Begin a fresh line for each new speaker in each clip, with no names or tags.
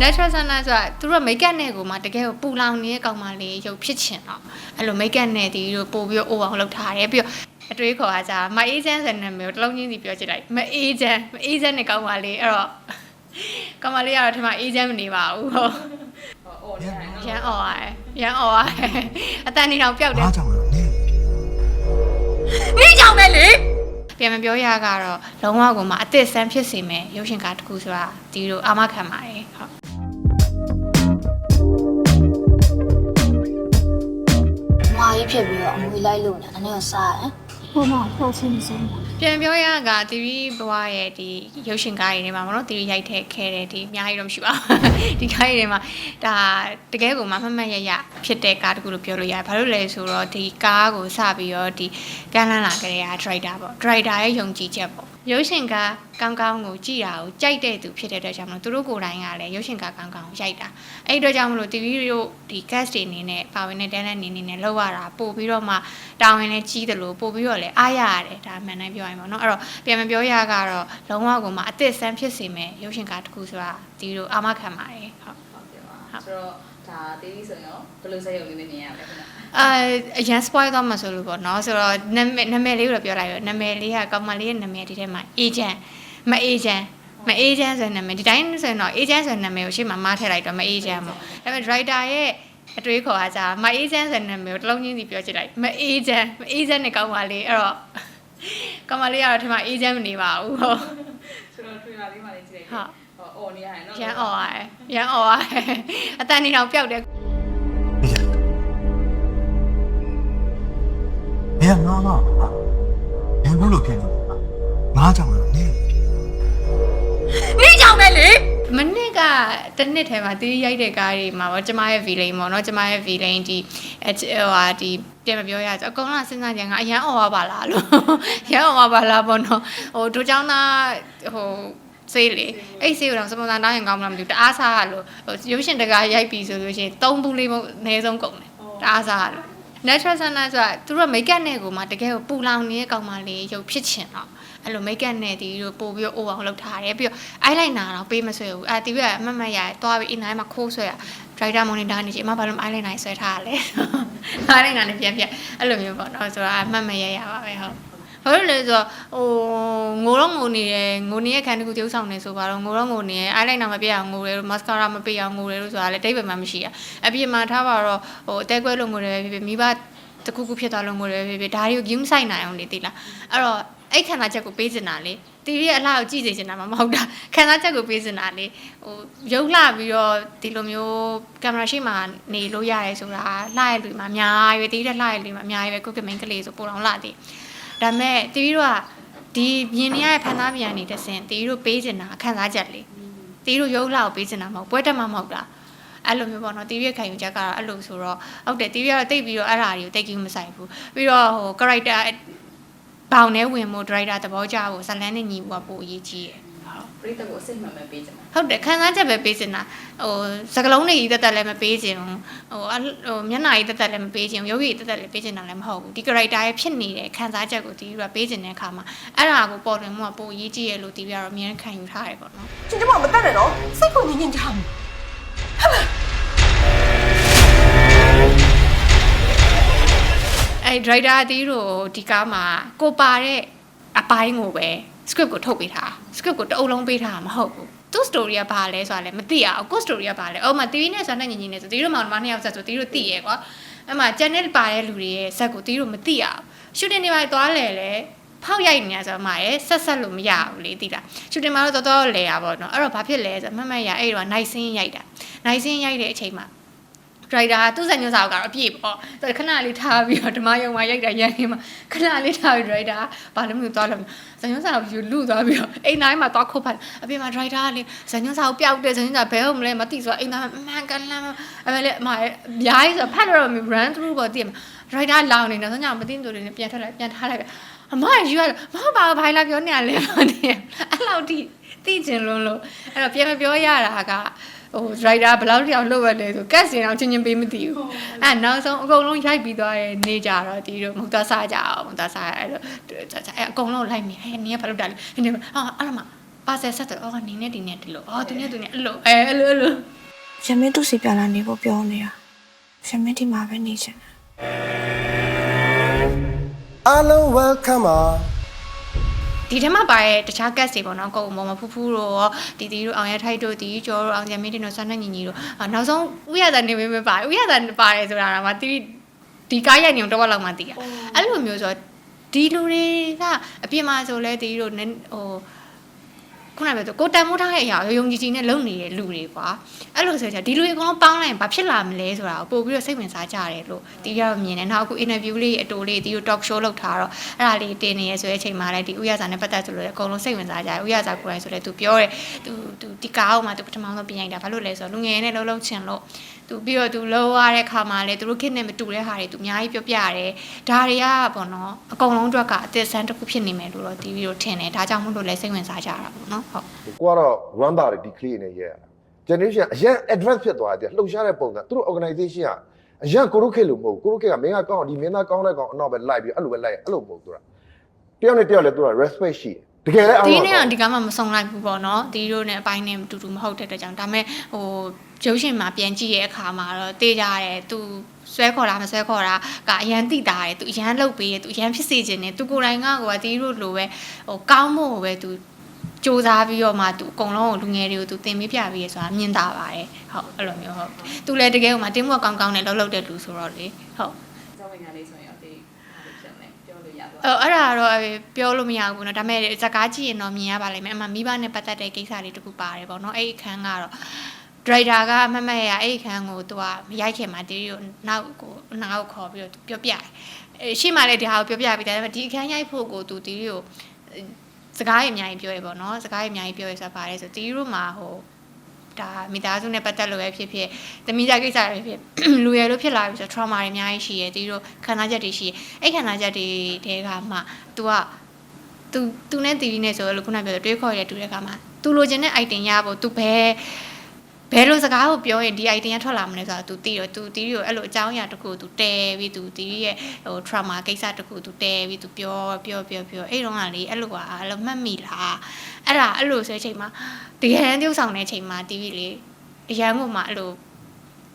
natural sunlight ဆိုတာသူတို့က makeup နဲ့ကိုမှတကယ်ကိုပူလောင်နေတဲ့ကောင်မလေးရုပ်ဖြစ်ချင်တော့အဲ့လို makeup နဲ့ဒီလိုပို့ပြီးတော့အိုအောင်လုပ်ထားတယ်ပြီးတော့အတွေးခေါ်အားကြမအေးချမ်းဆိုတဲ့နာမည်ကိုတစ်လုံးချင်းစီပြောချစ်လိုက်မအေးချမ်းမအေးချမ်းနဲ့ကောင်မလေးအဲ့တော့ကောင်မလေးကတော့ဒီမှာအေးချမ်းမနေပါဘူးဟုတ်
ဟောအော်နေရတယ်နော်
ရန်អော်ရတယ်ရန်អော်ရတယ်အတန်နေတော့ပျောက်တယ်
အားကြောင့်လားနင်း
နေကြောင်တယ်လေ
ပြန်မပြောရကတော့လုံးဝကိုမှအသစ်ဆန်းဖြစ်စေမယ်ရုပ်ရှင်ကားတစ်ခုဆိုတာဒီလိုအာမခံပါတယ်ဟုတ်။
ပြီးတော့အမွေလိုက်လို့နဲ့အနေနဲ့စားရတယ်။ဟိုမှာဖောက်ချင်းစင်း
ပြန်ပြောရကတီရီဘဝရဲ့ဒီရုပ်ရှင်ကားတွေထဲမှာမနော်တီရီရိုက်ထည့်ခဲ့တဲ့ဒီအများကြီးတော့မရှိပါဘူးဒီကားတွေထဲမှာဒါတကယ်ကိုမှမမှတ်ရရဖြစ်တဲ့ကားတစ်ခုလို့ပြောလို့ရတယ်ဘာလို့လဲဆိုတော့ဒီကားကိုစပြီးတော့ဒီကန်းလန်းလာကြတဲ့ကဒရိုက်တာပေါ့ဒရိုက်တာရဲ့ယုံကြည်ချက်ပေါ့ ရုပ်ရှင်ကားကောင်းကောင်းကိုကြည့်တာကိုကြိုက်တဲ့သူဖြစ်တဲ့အတွက်ကြောင့်မလို့သူတို့ကိုယ်တိုင်ကလည်းရုပ်ရှင်ကားကောင်းကောင်းကိုရိုက်တာအဲ့ဒီအတွက်ကြောင့်မလို့တီဗီတို့ဒီ cast တွေအနေနဲ့ပါဝင်တဲ့တန်းတဲ့အနေနဲ့လောက်ရတာပို့ပြီးတော့မှတာဝန်လည်းကြီးတယ်လို့ပို့ပြီးတော့လည်းအားရရတယ်ဒါမှန်တိုင်းပြောရင်ပေါ့နော်အဲ့တော့ပြန်မပြောရကတော့လုံးဝကိုမှအသစ်ဆန်းဖြစ်စေမယ်ရုပ်ရှင်ကားတစ်ခုဆိုတာဒီလိုအာမခံပါတယ်ဟုတ်
ဟုတ်ကဲ့ပါဆိုတော့ဒါတေးပြီးဆိုရင်ရောဘယ်လိုဆက်ရုံလေးနဲ့မြင်ရမလဲခင်ဗျာ
အာအရန် spoil တော့မဆိုလို့ပေါ့နော်ဆိုတော့နာမည်နာမည်လေးကိုတော့ပြောလိုက်ရောနာမည်လေးကကောင်မလေးရဲ့နာမည်ဒီထဲမှာ agent မ agent မ agent ဆိုတဲ့နာမည်ဒီတိုင်းဆိုရင်တော့ agent ဆိုတဲ့နာမည်ကိုရှေ့မှာမားထည့်လိုက်တော့မ agent ပေါ့ဒါပေမဲ့ writer ရဲ့အတွေးခေါ်အားကြမ agent ဆိုတဲ့နာမည်ကိုတစ်လုံးချင်းစီပြောချစ်လိုက်မ agent မ agent နဲ့ကောင်မလေးအဲ့တော့ကောင်မလေးကတော့ဒီမှာ agent မနေပါဘူးဟုတ်
ဆိုတော့ထွေလာလေးမှလေးကြည့်လိုက်
ဟုတ်
ဟော အော်နေရတယ်နော်
ရန်အော်ရတယ်ရန်အော်ရတယ်အတန်နေတော့ပျောက်တယ်
ဘယ်ငါလားဘယ်ဘူးလို့ဖြစ်နေငါကြောင့်လားနင်း
နေကြောင့်ပဲလေ
မနေ့ကတနစ်ထဲမှာတီးရိုက်တဲ့ကားတွေမှာပေါ့ကျမရဲ့ villain ပေါ့နော်ကျမရဲ့ villain ဒီဟိုဟာဒီပြန်မပြောရကြအကုန်လုံးစဉ်းစားကြငါအရန်អော်ပါပါလားလို့ရန်អော်ပါပါလားပေါ့နော်ဟိုတို့เจ้าသားဟို စေးလေအဲ့စေးကိုတော့စပွန်ဆာတောင်းရင်ကောင်းမလားမသိဘူးတအားစားရလို့ဟိုရုပ်ရှင်တကားရိုက်ပြီဆိုလို့ရှိရင်၃ဘူးလေးမဟုတ်အနည်းဆုံးကုန်တယ်တအားစားရလို့ natural sunlight ဆိုတာသူတို့က makeup နဲ့ကိုမှတကယ်ကိုပူလောင်နေတဲ့ကောင်မလေးရုပ်ဖြစ်ချင်တော့အဲ့လို makeup နဲ့ဒီလိုပို့ပြီးတော့ over အောင်လုပ်ထားတယ်ပြီးတော့ eyeliner တော့ပေးမဆွဲဘူးအဲတီးကအမတ်မတ်ရသွားပြီး inline မှာခိုးဆွဲရ driver monitor နေချင်အမဘာလို့ eyeliner ဆွဲထားရလဲ eyeliner နဲ့ပြန်ပြန်အဲ့လိုမျိုးပေါ့နော်ဆိုတော့အမတ်မရရပါပဲဟုတ် ဘာလို့လဲဆိုတော့ဟိုငိုတော့ငိုနေတယ်ငိုနေတဲ့ခန်းတစ်ခုတယောက်ဆောင်နေဆိုပါတော့ငိုတော့ငိုနေတယ် eyeliner မပြည့်အောင်ငိုတယ်လို့ mascara မပေးအောင်ငိုတယ်လို့ဆိုတာလည်းတိတ်ပဲမှမရှိရအပြင်မှာထားပါတော့ဟိုအသေးကွဲလို့ငိုတယ်ဖြစ်ဖြစ်မိဘတခုခုဖြစ်သွားလို့ငိုတယ်ဖြစ်ဖြစ်ဒါတွေကို game ဆိုင်နိုင်အောင်နေသိလားအဲ့တော့အဲ့ခံစားချက်ကိုပေးချင်တာလေတီရီရဲ့အလှကိုကြည့်စေချင်တာမှမဟုတ်တာခံစားချက်ကိုပေးချင်တာလေဟိုရုပ်လှပြီးတော့ဒီလိုမျိုးကင်မရာရှိမှနေလို့ရတယ်ဆိုတာလှရဲ့လူမှာအများကြီးပဲတီရီတဲ့လှရဲ့လူမှာအများကြီးပဲကိုကမင်းကလေးဆိုပိုတော့လှသေး ဒါပေမဲ့တီရီတို့ကဒီမြင်နေရတဲ့ဖန်သားမြန်နေတဲ့စင်တီရီတို့ပေးချင်တာခံစားချက်လေတီရီတို့ရုပ်လှကိုပေးချင်တာမဟုတ်ပွဲတက်မှမဟုတ်တာအဲ့လိုမျိုးပေါ့နော်တီရီရဲ့ခံယူချက်ကတော့အဲ့လိုဆိုတော့ဟုတ်တယ်တီရီကတော့တိတ်ပြီးတော့အဲ့ဓာတွေကိုတိတ်ကြီးမဆိုင်ဘူးပြီးတော့ဟို character ဘောင်ထဲဝင်မှု driver သဘောကျဖို့ဇလန်းနဲ့ညီဖို့ကပိုအရေးကြီးတယ် ဟုတ်
ပရိသတ်ကိုအစိတ်မှန်မှန်ပေးချင်တာ
ဟုတ်တယ်ခံစားချက်ပဲပေးချင်တာဟိုစကလုံးတွေကြီးတက်တက်လည်းမပေးချင်ဘူးဟိုအဲ့ဟိုမျက်နှာကြီးတက်တက်လည်းမပေးချင်ဘူးရုပ်ရည်တက်တက်လည်းပေးချင်တာလည်းမဟုတ်ဘူးဒီ character ရဲ့ဖြစ်နေတဲ့ခံစားချက်ကိုတီးပြီးတော့ပေးချင်တဲ့အခါမှာအဲ့ဒါကိုပေါ်လွင်မှုကပိုအရေးကြီးရလို့တီးပြီးတော့အမြဲတမ်းခံယူထားတယ်ပေါ့နော်
ကျကျမမတက်နဲ့နော်စိတ်ကိုညင်ညင်ချမ်း
အဲ့ driver အတီးတို့ဒီကားမှာကိုပါတဲ့အပိုင်းကိုပဲ script ကိုထုတ်ပေးထား script ကိုတအုပ်လုံးပေးထားတာမဟုတ်ဘူးသူ story ကဘာလဲဆိုတာလည်းမသိရအောင်ကို story ကဘာလဲအော်မတီးနဲ့ဆိုတာနဲ့ညီညီနဲ့ဆိုတီးတို့မောင်နှမနှစ်ယောက်ဆက်ဆိုတီးတို့သိရဲကွာအဲ့မှာ channel ပါတဲ့လူတွေရဲ့ဇက်ကိုတီးတို့မသိရအောင် shooting တွေပါသွားလဲလဲဖောက်ရိုက်နေရဆိုတော့မှရဲ့ဆက်ဆက်လို့မရဘူးလေတိတာ shooting မှာတော့တော်တော်လဲရပါတော့เนาะအဲ့တော့ဘာဖြစ်လဲဆိုတော့မမတ်ရအဲ့တော့ night scene ရိုက်တာ night scene ရိုက်တဲ့အချိန်မှာ driver သူ့စံညွှန်းစာကတော့အပြည့်ပေါ့သူခဏလေးထားပြီးတော့ဓမ္မယုံမှာရိုက်တာရန်နေမှာခဏလေးထားပြီး driver ဘာလို့မလို့သွားလို့စံညွှန်းစာကိုယူလူသွားပြီးတော့အိမ်တိုင်းမှာသွားခုတ်ဖတ်အပြင်မှာ driver ကလေစံညွှန်းစာကိုပျောက်တယ်စံညွှန်းစာဘယ်ဟုတ်မလဲမသိဆိုတော့အိမ်တိုင်းမှာအမှန်ကန်လမ်းအမေလေအမရဲ့အများကြီးဆိုဖတ်လို့တော့ run through ပေါ့တည်မှာ driver လောင်နေတော့စံညွှန်းမသိသူတွေနဲ့ပြန်ထွက်လိုက်ပြန်ထားလိုက်အမယူရမဟုတ်ပါဘူးဘိုင်လာပြောနေရလဲပေါ့တည်အဲ့လောက်ထိသိကျင်လုံးလို့အဲ့တော့ပြန်မပြောရတာက ဟို driver ဘယ်လောက်တောင်လုပ်ရလဲဆိုကတ်စင်အောင်ချင်းချင်းပေးမသိဘူးအဲ့နောက်ဆုံးအကုန်လုံးရိုက်ပြီးသွားရဲ့နေကြတော့ဒီလိုမဟုတ်သားစားကြအောင်မဟုတ်သားစားအဲ့လိုအဲ့အကုန်လုံးလိုက်မြင်ဟဲ့နင်ကဘာလုပ်တာလဲနင်ဟာအဲ့မှာပါဆယ်ဆက်တော့အော်နေနဲ့ဒီနဲ့ဒီလိုအော်သူနဲ့သူနဲ့အဲ့လိုအဲအဲ့လိုအဲ့လို
ရမင်းသူ့စီပြန်လာနေဖို့ပြောနေတာရမင်းဒီမှာပဲနေချင်တယ်
အားလုံး welcome ပါ
ဒီထဲမှာပါတဲ့တခြား guest တွေပေါ့နော်ကိုယ်မောင်မဖူးဖူးတို့ရောတီတီတို့အောင်ရထိုက်တို့တီကျော်တို့အောင်ရမင်းတင်တို့ဆွမ်းနဲ့ညီညီတို့အာနောက်ဆုံးဥရသာနေမင်းမပါဥရသာပါတယ်ဆိုတာကမှတီဒီကားရိုက်နေတော့လောက်မှတီးရအဲ့လိုမျိုးဆိုတော့ဒီလူတွေကအပြင်မှာဆိုလဲတီတို့နည်းဟို ခုနကပြောသူကိုတန်မိုးထားတဲ့အရာကိုယုံကြည်ကြည်နဲ့လုပ်နေတဲ့လူတွေကွာအဲ့လိုဆိုကြဒီလူတွေအကုန်လုံးပေါင်းလိုက်ရင်ဘာဖြစ်လာမလဲဆိုတာကိုပို့ပြီးတော့စိတ်ဝင်စားကြတယ်လို့တီးရမြင်တယ်နောက်အခု interview လေးအတူလေးတီးတို့ talk show လုပ်ထားတော့အဲ့ဒါလေးတင်နေရဆိုတဲ့အချိန်မှာလည်းဒီဥရစာနဲ့ပတ်သက်ဆိုလို့လည်းအကုန်လုံးစိတ်ဝင်စားကြတယ်ဥရစာကိုယ်တိုင်ဆိုလည်းသူပြောတယ်သူသူဒီကားအောင်မှသူပထမဆုံးပြင်ရိုက်တာဘာလို့လဲဆိုတော့လူငယ်နဲ့လှုပ်လှုပ်ချင်လို့ သူပြီးတော့သူလှုပ်ရတဲ့ခါမှာလည်းသူတို့ခစ်နဲ့မတူတဲ့ဟာတွေသူအများကြီးပြောပြရတယ်ဒါတွေကပေါ့နော်အကုန်လုံးအတွက်ကအသစ်ဆန်းတစ်ခုဖြစ်နေမယ်လို့တော့တီးပြီးတော့ထင်တယ်ဒါကြောင့်မို့လို့လည်းစိတ်ဝင်စားကြတာပေါ့နော်ဟုတ်
ကိုကတော့ run တာဒီ clean နဲ့ရဲရတာ generation အရင် advance ဖြစ်သွားတယ်လှုပ်ရှားတဲ့ပုံစံသူတို့ organization ကအရင်ကိုရုခေတ်လို့မဟုတ်ကိုရုခေတ်ကမင်းကကောင်းဒီမင်းသားကောင်းတဲ့ကောင်အနောက်ပဲလိုက်ပြီးအဲ့လိုပဲလိုက်အဲ့လိုမဟုတ်သူကတယောက်နဲ့တယောက်လည်းသူက respect ရှိတယ် တကယ်လည်းအား
ဒီ
လုံး
နေ့ကဒီကားမှမစုံလိုက်ဘူးပေါ့နော်ဒီတို့နဲ့အပိုင်းနဲ့တူတူမဟုတ်တဲ့အတွက်ကြောင့်ဒါပေမဲ့ဟိုရုပ်ရှင်မှာပြန်ကြည့်ရဲ့အခါမှာတော့တေးကြတယ်သူဆွဲခေါ်တာမဆွဲခေါ်တာကအရန်တိတာတယ်သူအရန်လှုပ်ပေးတယ်သူအရန်ဖြစ်စေခြင်းတယ်သူကိုယ်တိုင်ကကိုကဒီတို့လိုပဲဟိုကောင်းဖို့ပဲသူစူးစမ်းပြီးတော့မှသူအကုန်လုံးကိုလူငယ်တွေကိုသူသင်ပေးပြပေးရဆိုတာမြင်တာပါတယ်ဟုတ်အဲ့လိုမျိုးဟုတ်သူလည်းတကယ်ဟိုမှာတင်းမွက်ကောင်းကောင်းနဲ့လှုပ်လှုပ်တဲ့လူဆိုတော့လေဟုတ်
ဇောဝင်ကလေးဆိုရင်အသေးဟာလေးဖြစ်နေပြောလို့ရသွား
အဲ့အဲ့ဒါတော့ပြောလို့မရဘူးเนาะဒါပေမဲ့ဇာကားကြည့်ရင်တော့မြင်ရပါလိမ့်မယ်အမှမိဘနဲ့ပတ်သက်တဲ့ကိစ္စတွေတခုပါတယ်ပေါ့เนาะအဲ့ဒီအခန်းကတော့ဒရိုက်တာကအမတ်မတ်ရအဲ့ဒီအခန်းကိုသူကမရိုက်ခင်မှာတီးကိုနောက်ကိုနောက်ခေါ်ပြီးတော့သူပြောပြတယ်အဲရှေ့မှာလည်းဒီဟာကိုပြောပြပြီးတယ်ဒါပေမဲ့ဒီအခန်းရိုက်ဖို့ကိုသူတီးကိုစကားရအများကြီးပြောရပေါ့เนาะစကားရအများကြီးပြောရဆိုတာပါတယ်ဆိုတီးတို့မှာဟို ဒါမိသားစုနဲ့ပတ်သက်လို့ပဲဖြစ်ဖြစ်သမီးသားကိစ္စတွေဖြစ်ဖြစ်လူရယ်လို့ဖြစ်လာပြီဆိုတော့ trauma တွေအများကြီးရှိရယ်တီးတို့ခံစားချက်တွေရှိရယ်အဲ့ခံစားချက်တွေတဲကမှ तू က तू तू နဲ့တီဗီနဲ့ဆိုလို့ခုနပြောတဲ့တွေးခေါ်ရတဲ့တူတဲ့ခါမှာ तू လိုချင်တဲ့ item ရဖို့ तू ဘယ် ဘယ်လိုစကားကိုပြောရင်ဒီ item ကထွက်လာမလဲဆိုတာ तू သိတော့ तू တီဗီကိုအဲ့လိုအကြောင်းအရာတစ်ခုကို तू တဲပြီး तू တီဗီရဲ့ဟို trauma ကိစ္စတစ်ခု तू တဲပြီး तू ပြောပြောပြောပြောအဲ့တော့ကလေအဲ့လိုကအဲ့လိုမှတ်မိလားအဲ့ဒါအဲ့လိုဆိုတဲ့အချိန်မှာတကယ်တမ်းပြုတ်ဆောင်တဲ့အချိန်မှာတီဗီလေအရန်ကမှအဲ့လို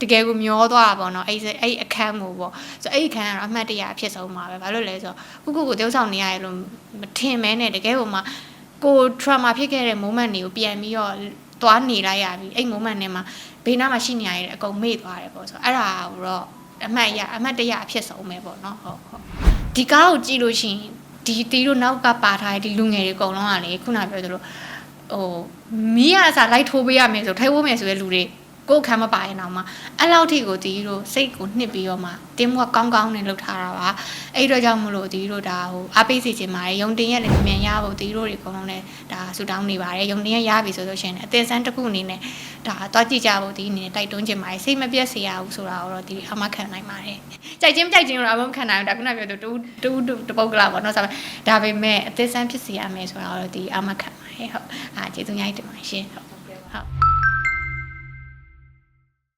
တကယ်ကိုမျောသွားတာပေါ့နော်အဲ့အဲ့အခန်းကိုပေါ့ဆိုအဲ့အခန်းကတော့အမှတ်တရအဖြစ်ဆုံးပါပဲဘာလို့လဲဆိုတော့ခုခုကိုတယောက်ဆောင်နေရတယ်လို့မထင်မဲနဲ့တကယ်ကိုမှကို trauma ဖြစ်ခဲ့တဲ့ moment တွေကိုပြန်ပြီးတော့ သွားနေလိုက်ရပြီအဲ့ moment နဲ့မှာဘေးနားမှာရှိနေရတဲ့အကုန်မေ့သွားတယ်ပေါ့ဆိုအဲ့ဒါကိုတော့အမှတ်ရအမှတ်တရအဖြစ်ဆုံးပဲပေါ့နော်ဟုတ်ဟုတ်ဒီကားကိုကြည့်လို့ရှိရင်ဒီတီတို့နောက်ကပါထားတဲ့ဒီလူငယ်တွေအကုန်လုံးကလေခုနပြောသလိုဟိုမီးရအစားလိုက်ထိုးပေးရမယ်ဆိုထိုးဖို့မယ်ဆိုတဲ့လူတွေ ကိုယ်ခံမပါရင်တော့မှအဲ့လောက်ထိကိုဒီတို့စိတ်ကိုနှစ်ပြီးတော့မှတင်းမွက်ကောင်းကောင်းနဲ့လှုပ်ထားတာပါအဲ့တော့ကြောင့်မလို့ဒီတို့ဒါဟိုအားပေးစီခြင်းပါတယ်ယုံတင်ရက်လည်းမြန်ရဖို့ဒီတို့တွေအကုန်လုံးလည်းဒါဆူတောင်းနေပါတယ်ယုံတင်ရက်ရပြီဆိုလို့ရှိရင်အသေးစမ်းတစ်ခုအနေနဲ့ဒါတွားကြည့်ကြဖို့ဒီအနေနဲ့တိုက်တွန်းခြင်းပါတယ်စိတ်မပြတ်စေရဘူးဆိုတာကိုတော့ဒီအမခံနိုင်ပါတယ်ကြိုက်ချင်းကြိုက်ချင်းတော့အမခံနိုင်ဘူးဒါခုနပြောတူတူတူတပုတ်ကလာပေါ့နော်ဆိုတော့ဒါပေမဲ့အသေးစမ်းဖြစ်စေရမယ်ဆိုတာတော့ဒီအမခံပါတယ်ဟုတ်အာကျေးဇူးများတင်ပါတယ်ရှင်ဟုတ်